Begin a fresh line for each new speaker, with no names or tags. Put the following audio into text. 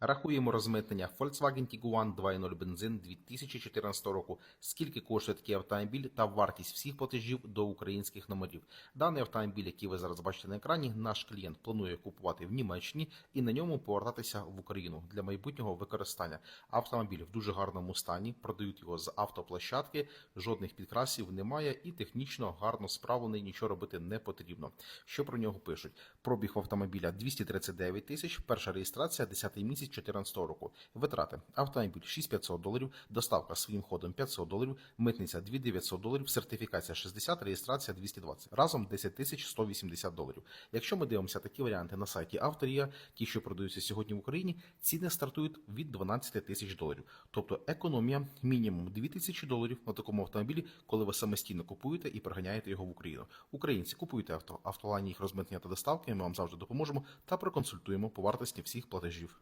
Рахуємо розмитнення Volkswagen Tiguan 2.0 бензин 2014 року. Скільки коштує такий автомобіль та вартість всіх платежів до українських номерів. Даний автомобіль, який ви зараз бачите на екрані, наш клієнт планує купувати в Німеччині і на ньому повертатися в Україну для майбутнього використання. Автомобіль в дуже гарному стані, продають його з автоплощадки, жодних підкрасів немає і технічно гарно справлений, нічого робити не потрібно. Що про нього пишуть? Пробіг автомобіля 239 тисяч, перша реєстрація 10 місяць 2014 року. Витрати автомобіль 6500 доларів, доставка своїм ходом 500 доларів, митниця 2900 доларів, сертифікація 60, реєстрація 220. Разом 10 180 доларів. Якщо ми дивимося такі варіанти на сайті Авторія, ті, що продаються сьогодні в Україні, ціни стартують від 12 тисяч доларів. Тобто економія мінімум 2000 доларів на такому автомобілі, коли ви самостійно купуєте і приганяєте його в Україну. Українці купуйте авто, автолайні їх розмитнення та доставки. Ми вам завжди допоможемо та проконсультуємо по вартості всіх платежів.